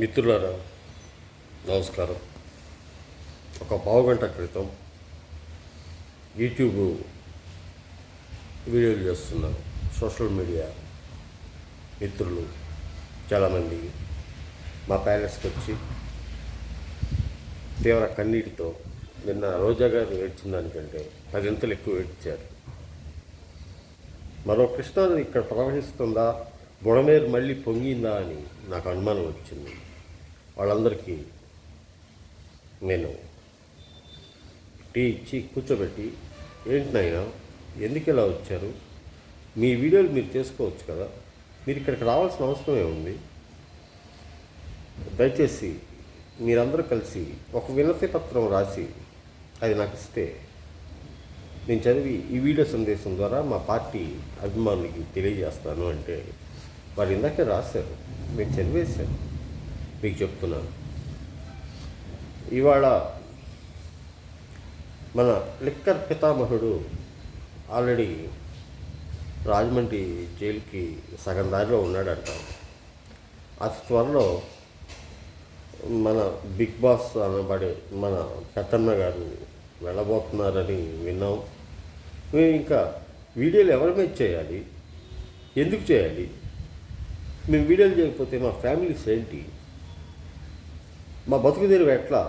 మిత్రులారా నమస్కారం. ఒక పావుగంట క్రితం యూట్యూబ్ వీడియోలు చేస్తున్నారు సోషల్ మీడియా మిత్రులు చాలామంది మా ప్యాలెస్కి వచ్చి తీవ్ర కన్నీటితో నిన్న రోజా గారు ఏడ్చిన దానికంటే పదింతలు ఎక్కువ ఏడ్చారు. మరో కృష్ణానది ఇక్కడ ప్రవహిస్తుందా? బుడమేరు మళ్ళీ పొంగిందా అని నాకు అనుమానం వచ్చింది. వాళ్ళందరికీ నేను టీ ఇచ్చి కూర్చోబెట్టి ఏంటి నాయన ఎందుకు ఇలా వచ్చారు? మీ వీడియోలు మీరు చేసుకోవచ్చు కదా? మీరు ఇక్కడికి రావాల్సిన అవసరం ఏముంది? దయచేసి మీరందరూ కలిసి ఒక వినతి పత్రం రాసి అది నాకు ఇస్తే నేను చదివి ఈ వీడియో సందేశం ద్వారా మా పార్టీ అభిమానులకి తెలియజేస్తాను అంటే వారు ఇందాకే రాశారు మీరు చదివేశారు. మీకు చెప్తున్నాను. ఇవాళ మన లిక్కర్ పితామహుడు ఆల్రెడీ రాజమండ్రి జైలుకి సగం దారిలో ఉన్నాడంట. అతి త్వరలో మన బిగ్ బాస్ అనబడే మన పెద్దన్న గారు వెళ్ళబోతున్నారని విన్నాం. మేము ఇంకా వీడియోలు ఎవరి మీద చేయాలి? ఎందుకు చేయాలి? మేము వీడియోలు చేయకపోతే మా ఫ్యామిలీస్ ఏంటి మా బతుకు తెరువు ఎట్లా?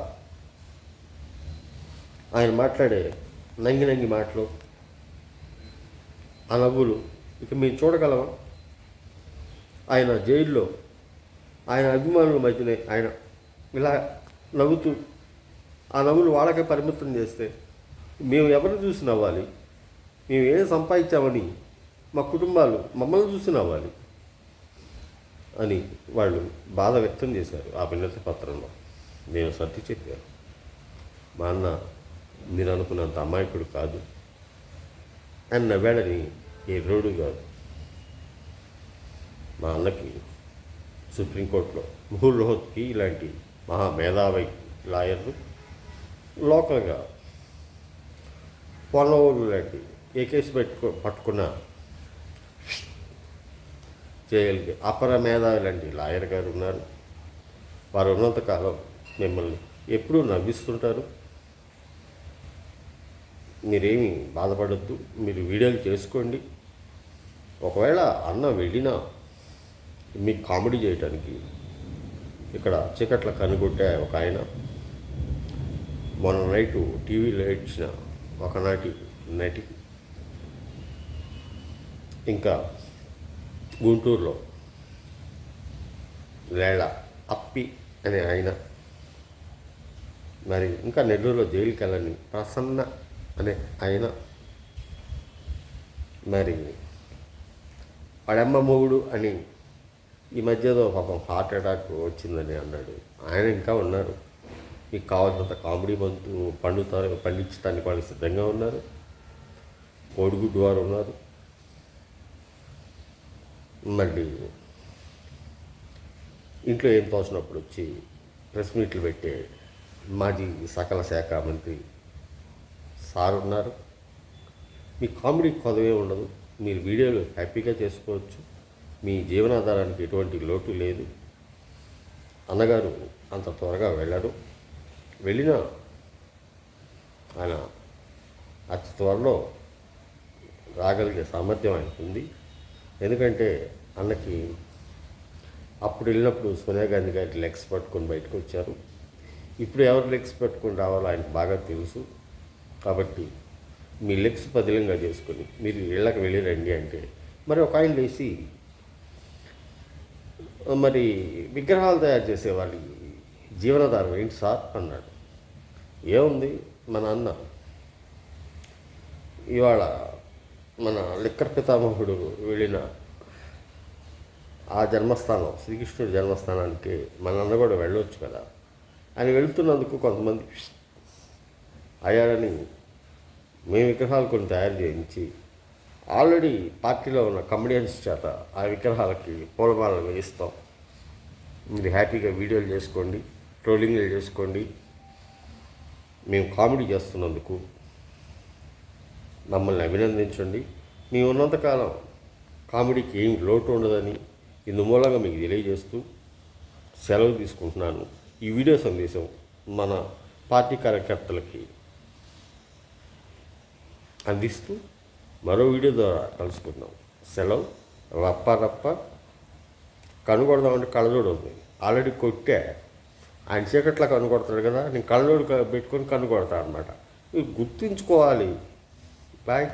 ఆయన మాట్లాడే నంగి నంగి మాటలు ఆ నవ్వులు ఇక మేము చూడగలమా? ఆయన జైల్లో ఆయన అభిమానుల మధ్యనే ఆయన ఇలా నవ్వుతూ ఆ నవ్వులు వాళ్ళకే పరిమితం చేస్తే మేము ఎవరిని చూసి నవ్వాలి? మేము ఏం సంపాదించామని మా కుటుంబాలు మమ్మల్ని చూసి నవ్వాలి? అని వాళ్ళు బాధ వ్యక్తం చేశారు ఆ వినతి పత్రంలో. నేను సర్ది చెప్పాను. మా అన్న మీరు అనుకున్నంత అమాయకుడు కాదు అని నవ్వాడని ఏ రోడ్డు కాదు. మా అన్నకి సుప్రీంకోర్టులో ముహుల్ రోహత్కి ఇలాంటి మహా మేధావి లాయర్లు లోకల్గా పొన్నవూరు లాంటి ఏ కేసు పెట్టుకో పట్టుకున్న చేయగలిగే అపర మేధావులండి. లాయర్ గారు ఉన్నారు. వారు ఉన్నంతకాలం మిమ్మల్ని ఎప్పుడూ నవ్విస్తుంటారు. మీరేమీ బాధపడద్దు. మీరు వీడియోలు చేసుకోండి. ఒకవేళ అన్న వెళ్ళినా మీకు కామెడీ చేయటానికి ఇక్కడ చీకట్ల కనుగొట్టే ఒక ఆయన. మొన్న నైటు టీవీలో ఇచ్చిన ఒకనాటి నటి. ఇంకా గుంటూరులో. లేళ అప్పి అనే ఆయన. మరి ఇంకా నెల్లూరులో జైలుకి వెళ్ళని ప్రసన్న అనే ఆయన. మరి పడమ్మ మొగుడు అని ఈ మధ్యలో పాపం హార్ట్ అటాక్ వచ్చిందని అన్నాడు. ఆయన ఇంకా ఉన్నారు. మీకు కావాల్సినంత కామెడీ బంతు పండుతారు పండించడానికి వాళ్ళు సిద్ధంగా ఉన్నారు. కోడిగుడ్డు వారు ఉన్నారు. మళ్ళీ ఇంట్లో ఏం తోచినప్పుడు వచ్చి ప్రెస్ మీట్లు పెట్టే మాజీ సకల శాఖ మంత్రి సార్ ఉన్నారు. మీ కామెడీ కొదవే ఉండదు. మీరు వీడియోలు హ్యాపీగా చేసుకోవచ్చు. మీ జీవనాధారానికి ఎటువంటి లోటు లేదు. అన్నగారు అంత త్వరగా వెళ్ళరు. వెళ్ళినా ఆయన అతి త్వరలో రాగలిగే సామర్థ్యం ఆయనకుంది. ఎందుకంటే అన్నకి అప్పుడు వెళ్ళినప్పుడు సోనియా గాంధీ గారి లెగ్స్ పట్టుకొని బయటకు వచ్చారు. ఇప్పుడు ఎవరు లెగ్స్ పెట్టుకొని రావాలో ఆయనకు బాగా తెలుసు. కాబట్టి మీ లెగ్స్ పదిలంగా చేసుకొని మీరు ఇళ్ళకి వెళ్ళి రండి అంటే మరి ఒక ఆయన లేచి మరి విగ్రహాలు తయారు చేసే వాళ్ళ జీవనాధారం ఏంటి సార్ అన్నాడు. ఏముంది? మన అన్న ఇవాళ మన లిక్కర్ పితామహుడు వెళ్ళిన ఆ జన్మస్థానం శ్రీకృష్ణుడి జన్మస్థానానికి మన అన్న కూడా వెళ్ళొచ్చు కదా. ఆయన వెళుతున్నందుకు కొంతమంది అయ్యారని మేము విగ్రహాలు కొన్ని తయారు చేయించి ఆల్రెడీ పార్టీలో ఉన్న కమెడియన్స్ చేత ఆ విగ్రహాలకి పూలమాలలు వేయిస్తాం. మీరు హ్యాపీగా వీడియోలు చేసుకోండి ట్రోలింగ్లు చేసుకోండి. మేము కామెడీ చేస్తున్నందుకు మమ్మల్ని అభినందించండి. మీ ఉన్నంతకాలం కామెడీకి ఏం లోటు ఉండదని ఇందు మూలంగా మీకు తెలియజేస్తూ సెలవు తీసుకుంటున్నాను. ఈ వీడియో సందేశం మన పార్టీ కార్యకర్తలకి అందిస్తూ మరో వీడియో ద్వారా కలుసుకుందాం. సెలవు రప్ప రప్ప కనుగొడదామంటే కళ్ళజోడు ఉంది ఆల్రెడీ కొట్టే ఆయన చీకట్లో కనుగొడతాడు కదా నేను కళ్ళజోడు క- పెట్టుకొని కనుగొడతా అనమాట గుర్తుంచుకోవాలి. 拜。